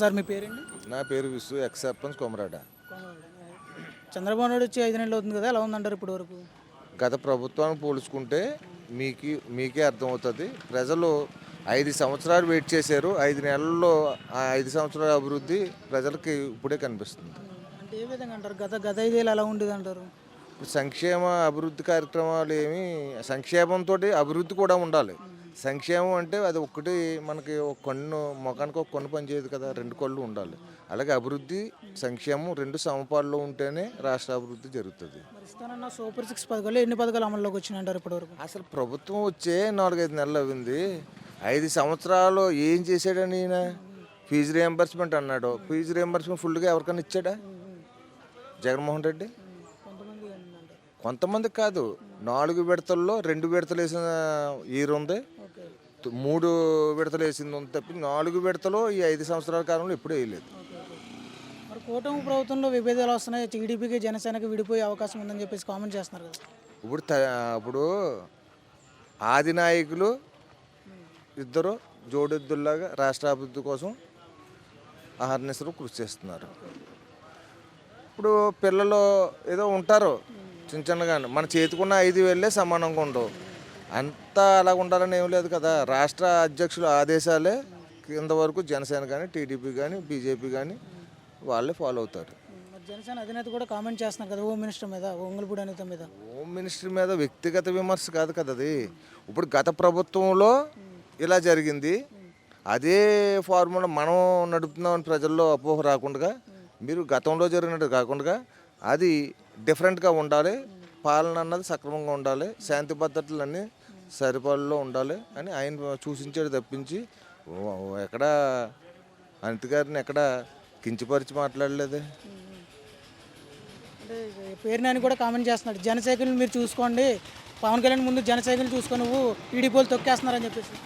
Sir మీ పేరండి? నా పేరు విశ్వ ఎక్స్ సర్పంచ్ కొమరాడ. చంద్రబాబు నాయుడు వచ్చి ఐదు నెలలు అవుతుంది కదా ఎలా ఉందంటారు ఇప్పటి వరకు? గత ప్రభుత్వాన్ని పోల్చుకుంటే మీకు మీకే అర్థమవుతుంది. ప్రజలు ఐదు సంవత్సరాలు వెయిట్ చేశారు. ఐదు నెలల్లో ఆ ఐదు సంవత్సరాల అభివృద్ధి ప్రజలకి ఇప్పుడే కనిపిస్తుంది. అంటే ఏ విధంగా అంటారు? గత గత ఐదేళ్ళు ఎలా ఉండేది అంటారు? ఇప్పుడు సంక్షేమ అభివృద్ధి కార్యక్రమాలు ఏమి సంక్షేమంతో అభివృద్ధి కూడా ఉండాలి. సంక్షేమం అంటే అది ఒక్కటి మనకి ఒక కన్ను ముఖానికి ఒక కన్ను పనిచేయదు కదా రెండు కళ్ళు ఉండాలి. అలాగే అభివృద్ధి సంక్షేమం రెండు సమపాల్లో ఉంటేనే రాష్ట్ర అభివృద్ధి జరుగుతుంది. సూపర్ సిక్స్ పథకాలు ఎన్ని పథకాలు అమల్లోకి వచ్చినాయి అంటారు ఇప్పటి వరకు అసలు ప్రభుత్వం వచ్చే నాలుగైదు నెలలు అయింది. ఐదు సంవత్సరాలు ఏం చేశాడని ఈయన? ఫీజు రియంబర్స్మెంట్ అన్నాడు. ఫీజు రియంబర్స్మెంట్ ఫుల్గా ఎవరికైనా ఇచ్చాడా? జగన్మోహన్ రెడ్డి? కొంతమంది కాదు నాలుగు విడతల్లో రెండు విడతలు వేసిన ఈరు ఉంది. మూడు విడతలు వేసింది ఉంది తప్పి నాలుగు విడతలు ఈ ఐదు సంవత్సరాల కాలంలో ఎప్పుడూ వేయలేదు. మరి కూటమి ప్రభుత్వంలో విభేదాలు వస్తున్నాయి టీడీపీకి జనసేనకి విడిపోయే అవకాశం ఉందని చెప్పేసి కామెంట్ చేస్తున్నారు కదా. ఇప్పుడు త- ఇప్పుడు ఆది నాయకులు ఇద్దరు జోడెద్దుల్లాగా రాష్ట్ర అభివృద్ధి కోసం అహర్నిశలు కృషి చేస్తున్నారు. ఇప్పుడు పిల్లలు ఏదో ఉంటారు చిన్న చిన్నగానే మన చేతికున్న ఐదు వేలే సమానంగా ఉండవు. అంతా అలా ఉండాలని ఏం లేదు కదా. రాష్ట్ర అధ్యక్షుల ఆదేశాలే కింద వరకు జనసేన కానీ టీడీపీ కానీ బీజేపీ కానీ వాళ్ళే ఫాలో అవుతారు. జనసేన అధినేత కూడా కామెంట్ చేస్తున్నారు కదా హోమ్ మినిస్టర్ మీద ఒంగల్పూడి అనిత మీద. హోమ్ మినిస్టర్ మీద వ్యక్తిగత విమర్శ కాదు కదా అది. ఇప్పుడు గత ప్రభుత్వంలో ఇలా జరిగింది. అదే ఫార్ములా మనం నడుపుతున్నామని ప్రజల్లో అపోహ రాకుండా మీరు గతంలో జరిగినట్టు కాకుండా అది డిఫరెంట్గా ఉండాలి. పాలన అన్నది సక్రమంగా ఉండాలి. శాంతి భద్రతలు అన్నీ సరిపాలలో ఉండాలి అని ఆయన సూచించాడు తప్పించి. ఎక్కడ అనిత గారిని ఎక్కడ కించపరిచి మాట్లాడలేదే. పేరు నాని కూడా కామెంట్ చేస్తున్నాడు. జనసైకిల్ని మీరు చూసుకోండి. పవన్ కళ్యాణ్ ముందు జనసైకిల్ చూసుకొని నువ్వు టీడీపీలు తొక్కేస్తున్నారని చెప్పేసి.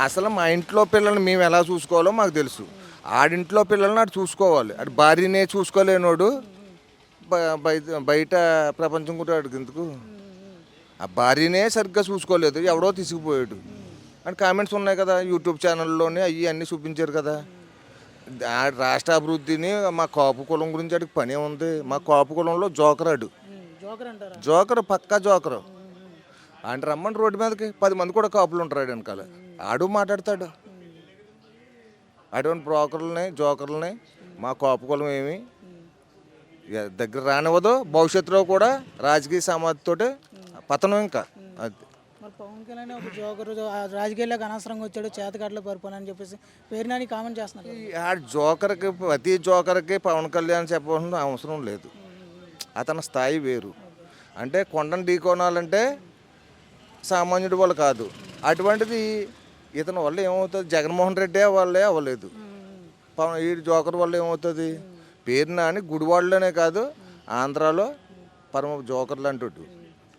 అసలు మా ఇంట్లో పిల్లల్ని మేము ఎలా చూసుకోవాలో మాకు తెలుసు. ఆడింట్లో పిల్లల్ని అటు చూసుకోవాలి. అటు భార్యనే చూసుకోలేనోడు. బయట బయట ప్రపంచం కూడా ఎందుకు? ఆ భార్యనే సరిగ్గా చూసుకోలేదు ఎవడో తీసుకుపోయాడు. అని కామెంట్స్ ఉన్నాయి కదా యూట్యూబ్ ఛానల్లోనే అవి అన్నీ చూపించారు కదా. ఆ రాష్ట్ర అభివృద్ధిని మా కాపు కులం గురించి అడిగి పనే ఉంది. మా కాపు కులంలో జోకర్ అడు జోకర్ పక్కా జోకరు. అంటే రమ్మని రోడ్డు మీదకి పది మంది కూడా కాపులు ఉంటారు వెనకాల. ఆడు మాట్లాడతాడు. అటువంటి బ్రోకర్లని జోకర్లని మా కాపు కులం ఏమి దగ్గర రానివ్వదు భవిష్యత్తులో కూడా రాజకీయ సమాధితోటి పతనం ఇంకా. మరి పవన్ కళ్యాణ్ ఒక జోకర్ ఆ రాజకీయాల్లోకి అనవసరంగా వచ్చాడు చేతకాటలో పరిపాలన అని చెప్పేసి పేరు నాని కామెంట్ చేస్తున్నారు ఆ జోకర్కి ప్రతి జోకర్కి పవన్ కళ్యాణ్ చెప్పవలసిన అవసరం లేదు. అతని స్థాయి వేరు. అంటే కొండను ఢీకొనాలంటే సామాన్యుడి వల్ల కాదు. అటువంటిది ఇతని వల్ల ఏమవుతుంది? జగన్మోహన్ రెడ్డి వల్లే అవ్వలేదు. పవన్ ఈ జోకర్ వల్ల ఏమవుతుంది? పేరు నాని గుడివాడలోనే కాదు ఆంధ్రాలో పరమ జోకర్లు అంటుడు.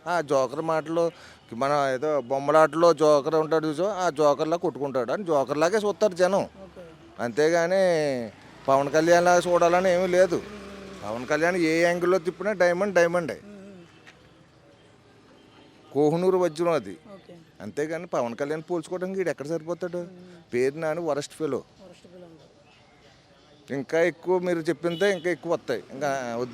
ఆ జోకర్ మాటలు మన ఏదో బొమ్మలాటలో జోకర్ ఉంటాడు చూసో ఆ జోకర్లా కొట్టుకుంటాడు అని జోకర్లాగే చూస్తారు జనం. అంతేగాని పవన్ కళ్యాణ్ లాగా చూడాలని ఏమీ లేదు. పవన్ కళ్యాణ్ ఏ యాంగిల్లో తిప్పినా డైమండ్ డైమండే. కోహనూరు వజ్రం అది. అంతేగాని పవన్ కళ్యాణ్ పోల్చుకోవడానికి వీడు ఎక్కడ సరిపోతాడు? పేరు నాని వరస్ట్ ఫెలో. ఇంకా ఎక్కువ మీరు చెప్పిందే ఇంకా ఎక్కువ వస్తాయి. ఇంకా వద్దు.